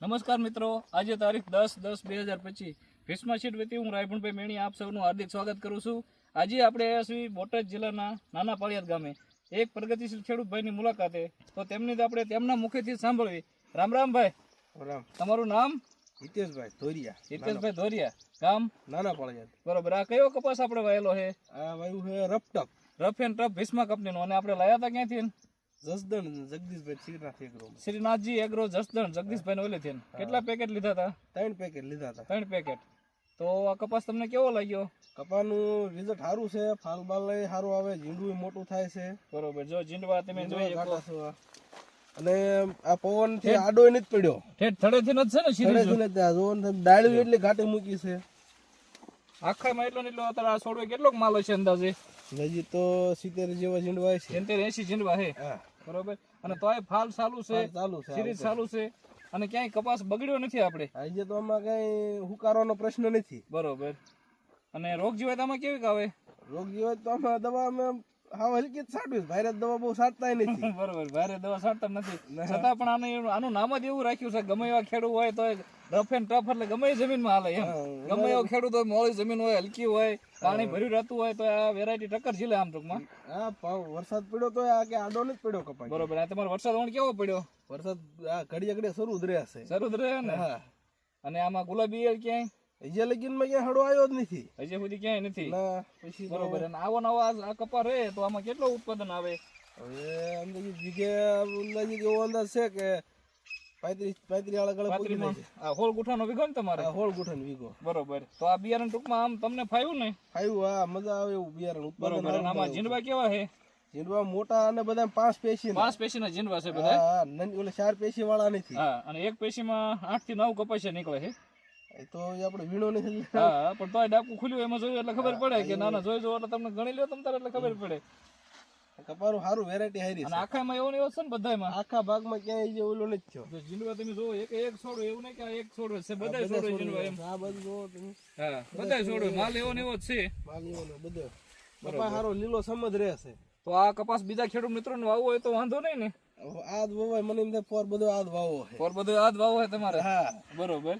નમસ્કાર મિત્રો. આજે તારીખ દસ દસ બે હજાર પચીસ. ભીષ્મા સીટ વતી હું રાયભણભાઈ મેણી આપ સૌનું હાર્દિક સ્વાગત કરું છું. આજે આપણે શ્રી બોટાદ જિલ્લાના નાના પાળિયાદ ગામે. એક પ્રગતિશીલ ખેડૂત ભાઈની મુલાકાતે. તો તેમની આપણે તેમના મુખેથી સાંભળવી. રામ રામભાઈ રામ તમારું નામ? હિતેશભાઈ ધોરિયા. હિતેશભાઈ ધોરિયા. ગામ? નાના પાળિયાદ બરોબર. આ કયો કપાસ આપણે વાયેલો છે? આ વાયુ છે રપટપ રફ એન્ડ ટફ ભીષ્મા કંપનીનો. અને આપણે લાયા હતા ક્યાંથી? જસદણ જગદીશભાઈ શ્રીનાથ એગ્રો શ્રીનાથજી એગ્રો જસદણ જગદીશભાઈ ઓલેથી કેટલા પેકેટ લીધા હતા? ત્રણ પેકેટ લીધા હતા. ત્રણ પેકેટ તો આ કપાસ તમને કેવો લાગ્યો? કપાનું રિઝલ્ટ સારું છે. ફાલ બાલ સારું આવે ઝીંડું મોટું થાય છે. બરોબર. જો ઝીંડવા તમે જોઈ શકો. અને આ પવનથી આડો નથી પડ્યો. ઠેઠ થડેથી નથી છે ને થડેથી નથી આ જોવો ને ડાળીઓ એટલી ઘાટી મૂકી છે. આખામાં એટલો એટલો અત્યારે આ છોડવે કેટલોક માલ હશે અંદાજે? હજી તો સિત્તેર જેવા ઝીંડવા છે. સિત્તેર એસી જીંડવા છે. બરોબર? અને તોય ફાલ ચાલુ છે. ચાલુ છે સિરીઝ ચાલુ છે. અને ક્યાંય કપાસ બગડ્યો નથી આપણે. આજે તો આમાં કઈ હુકારવાનો પ્રશ્ન નથી. બરોબર. અને રોગ આમાં કેવી આવે રોગ જીવાત તો આમાં દવા અમે હાવ હલકી જ છાંટવી છે. ભાઈરસ દવા બહુ સાટતા નથી. બરોબર ભારે દવા સાટતા નથી. છતાં પણ આને આનું નામ જ એવું રાખ્યું છે ગમે એવા ખેડૂત હોય તો રફ એન્ડ ટફ એટલે ગમે જમીનમાં હાલે એમ. ગમે એવો ખેડૂત હોય મોળી જમીન હોય હલકી હોય પાણી ભર્યું રહેતું હોય તો આ વેરાયટી ટક્કર ઝીલે આમ ટૂંકમાં. હા પાવ વરસાદ પડ્યો તો આ કે આડો જ પડ્યો કપાય બરોબર આ તમારો વરસાદ ઓણ કેવો પડ્યો? વરસાદ આ ઘડીએ ઘડીએ શરૂ રહ્યા છે. શરૂ રહ્યા ને? હા. અને આમાં ગુલાબી ક્યાંય? હજી લગીનમાં ક્યાં હડો આવ્યો જ નથી. હજી સુધી ક્યાંય નથી. ના પછી બરોબર અને આવો નવો આ કપા રહે તો આમાં કેટલો ઉત્પાદન આવે? હવે અંદાજે વીઘે અંદાજે એવો અંદાજ છે કે પાંત્રીસ પાંત્રીસ આળા ગળે પૂગી જાય હોળ ગુઠાનો વિઘો ને તમારે? હોળ ગુઠન વીઘો. બરોબર તો આ બિયારણ ટૂંકમાં આમ તમને ફાવ્યું ને? ખાયું હા મજા આવે એવું બિયારણ ઉત્પાદન બરોબર આમાં જીંડવા કેવા છે? જીંડવા મોટા અને બધા પાંચ પેશી પાંચ પેશીના જીંડવા છે બધા? હા ચાર પેશી વાળા નથી. હા અને એક પેશીમાં આઠથી નવ કપાસિયા નીકળે છે. તો એ આપણે વીણો નથી હા પણ તોય ડાકુ ખુલ્યું એમાં જોયું એટલે ખબર પડે કે ના ના જોઈ જો એટલે તમને ગણી લ્યો તમ તારે એટલે ખબર પડે. કપારું સારું વેરાયટી હારી અને આખામાં એવું ને એવું છે ને બધામાં આખા ભાગમાં ક્યાંય જે ઓલો નથી થયો. જો જીંડવા તમે જોવો એક એક છોડો એવું નહીં કે આ એક છોડ છે બધા છોડો જીંડવા એમ. હા બધું જોવો તમે. હા બધા છોડો માલ એવો ને એવો જ છે. માલીઓને બધો. કપા સારો લીલો સમજ રહેશે તો આ કપાસ બીજા ખેડૂત મિત્રોને વાવવો હોય તો વાંધો નહીં ને? આદ વવાય મને એમ ફોર પોર બધો આદ વાવો ફોર પોર આદ જ હોય તમારે? હા. બરોબર.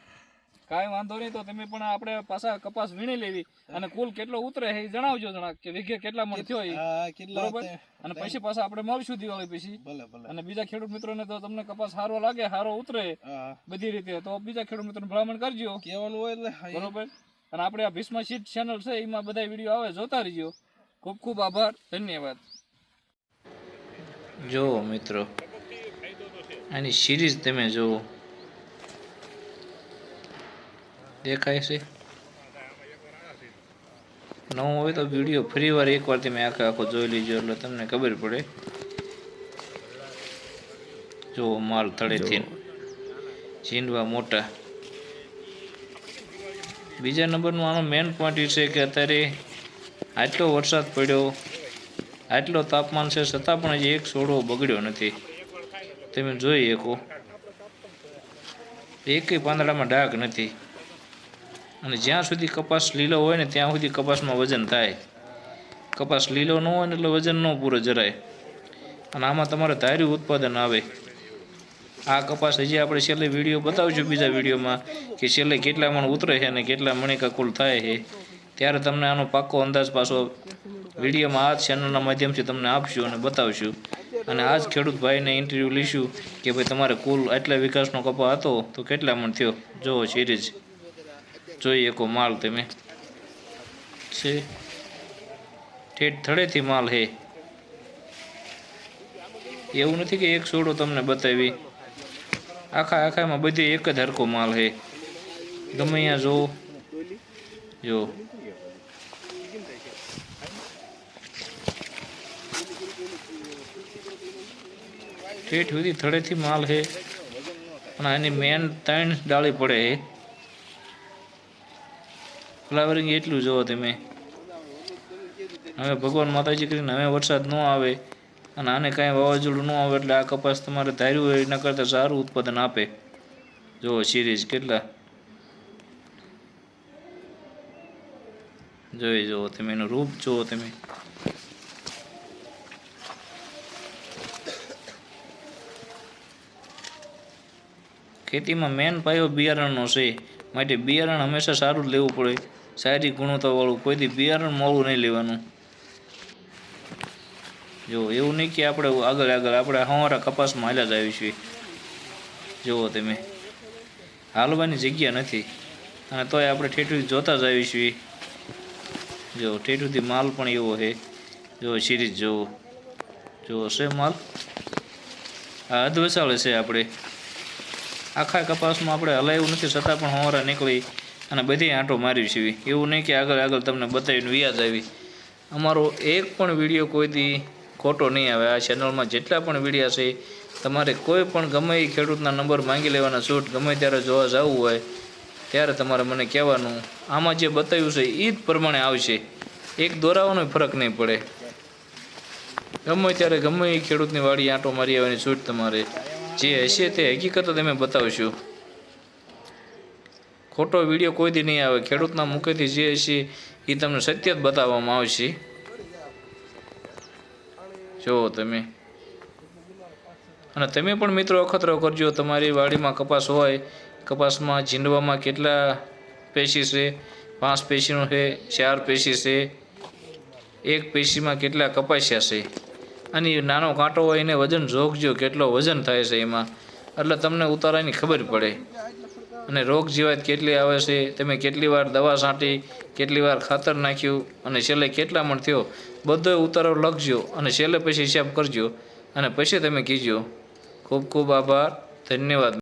કાંઈ વાંધો નહીં તો તમે પણ આપણે પાછા કપાસ વીણી લેવી. અને કુલ કેટલો ઉતરે એ જણાવજો જણા કે વીઘે કેટલા મણ થયો એ. હા કેટલા બરોબર? અને પછી પાછા આપણે મળશું દિવાળી પછી. ભલે ભલે. અને બીજા ખેડૂત મિત્રોને તો તમને કપાસ સારો લાગે સારો ઉતરે બધી રીતે. તો બીજા ખેડૂત મિત્રોને ભલામણ કરજો. કહેવાનું હોય એટલે બરોબર? અને આપણે આ ભીષ્મ શીટ ચેનલ છે એમાં બધા વીડિયો આવે જોતા રહીજો. ખૂબ ખૂબ આભાર ધન્યવાદ. જો મિત્રો આની સિરીઝ તમે જુઓ. દેખાય છે? નવું હોય તો વીડિયો ફરી વાર એકવાર તમે આખે આખો જોઈ લીજો એટલે તમને ખબર પડે. જો માલ તળેથી ઝીંડવા મોટા. બીજા નંબરનો આનો મેન પોઈન્ટ એ છે કે અત્યારે આટલો વરસાદ પડ્યો આટલો તાપમાન છે છતાં પણ હજી એક છોડવો બગડ્યો નથી. તમે જોઈ શકો. એકેય પાંદડામાં ડાઘ નથી. અને જ્યાં સુધી કપાસ લીલો હોય ને ત્યાં સુધી કપાસમાં વજન થાય. કપાસ લીલો ન હોય ને એટલે વજન ન પૂરો જરાય. અને આમાં તમારે ધાર્યું ઉત્પાદન આવે. આ કપાસ હજી આપણે છેલ્લે વીડિયો બતાવશું બીજા વિડીયોમાં કે છેલ્લે કેટલા મણ ઉતરે છે અને કેટલા મણિકા કુલ થાય છે. ત્યારે તમને આનો પાક્કો અંદાજ પાછો વિડીયોમાં આ ચેનલના માધ્યમથી તમને આપશું અને બતાવશું. અને આ જ ખેડૂત ભાઈને ઇન્ટરવ્યૂ લઈશું કે ભાઈ તમારે કુલ આટલા વિકાસનો કપા હતો તો કેટલા મણ થયો? જોવો સિરીઝ જોઈ એકો માલ તમે. છે. ઠેઠ થડેથી માલ હે. એવું નથી કે એક સોડો તમને બતાવી. આખા આખામાં બધી એક જ હરકો માલ હે. ગમે અહીંયા જો. જો. ઠેઠ સુધી થડેથી માલ હે. અને એની મેન ત્રણ ડાળી પડે છે ફ્લાવરિંગ એટલું જુઓ તમે. હવે ભગવાન માતાજી કરીને હવે વરસાદ ન આવે અને આને કાંઈ વાવાઝોડું ન આવે એટલે આ કપાસ તમારે ધાર્યું હોય એના કરતાં સારું ઉત્પાદન આપે. જુઓ સિરીઝ કેટલા. જોઈ જુઓ તમે એનું રૂપ જુઓ તમે. ખેતીમાં મેન પાયો બિયારણનો છે. માટે બિયારણ હંમેશા સારું જ લેવું પડે. સારી ગુણવત્તાવાળું કોઈથી બિયારણ મોડું નહીં લેવાનું. જો, એવું નહીં કે આપણે આગળ આગળ આપણે હવારા કપાસમાં હાલ્યા જ આવી છીએ. જુઓ તમે. હાલવાની જગ્યા નથી. અને તોય આપણે ઠેઠું જોતા જ આવી છીએ. જો, ઠેઠુંથી માલ પણ એવો છે. જો, સિરીઝ જોવો જુઓ, છે માલ? આ અધવસાળે છે આપણે. આખા કપાસમાં આપણે હલાવ્યું નથી, છતાં પણ હવારા નીકળી અને બધી આંટો મારી છે એવું નહીં કે આગળ આગળ તમને બતાવીને વ્યાજ આવી. અમારો એક પણ વીડિયો કોઈથી ખોટો નહીં આવે. આ ચેનલમાં જેટલા પણ વિડીયા છે, તમારે કોઈ પણ ગમે એ ખેડૂતના નંબર માંગી લેવાના શૂટ ગમે ત્યારે જોવા જવું હોય, ત્યારે તમારે મને કહેવાનું. આમાં જે બતાવ્યું છે એ જ પ્રમાણે આવશે. એક દોરાવાનો ફરક નહીં પડે. ગમે ત્યારે ગમે એ ખેડૂતની વાડી આંટો મારી આવવાની છૂટ તમારે. જે હશે તે હકીકત જ અમે બતાવશું. ખોટો વીડિયો કોઈ દી નહીં આવે. ખેડૂતના મુખેથી જે હશે એ તમને સત્ય જ બતાવવામાં આવશે. જુઓ તમે. અને તમે પણ મિત્રો અખતરો કરજો. તમારી વાડીમાં કપાસ હોય, કપાસમાં ઝીંડવામાં કેટલા પેશી છે? પાંચ પેશીનું છે, ચાર પેશી છે. એક પેશીમાં કેટલા કપાસ્યા છે? અને એ નાનો કાંટો હોય એને વજન જોખજો કેટલો વજન થાય છે એમાં. એટલે તમને ઉતારાની ખબર પડે. અને રોગ જીવાત કેટલી આવે છે, તમે કેટલી વાર દવા છાંટી, કેટલી વાર ખાતર નાખ્યું, અને છેલ્લે કેટલા મણ થયો, બધો ઉતારો લખજો અને છેલ્લે પછી હિસાબ કરજો. અને પછી તમે કીજો. ખૂબ ખૂબ આભાર. ધન્યવાદ.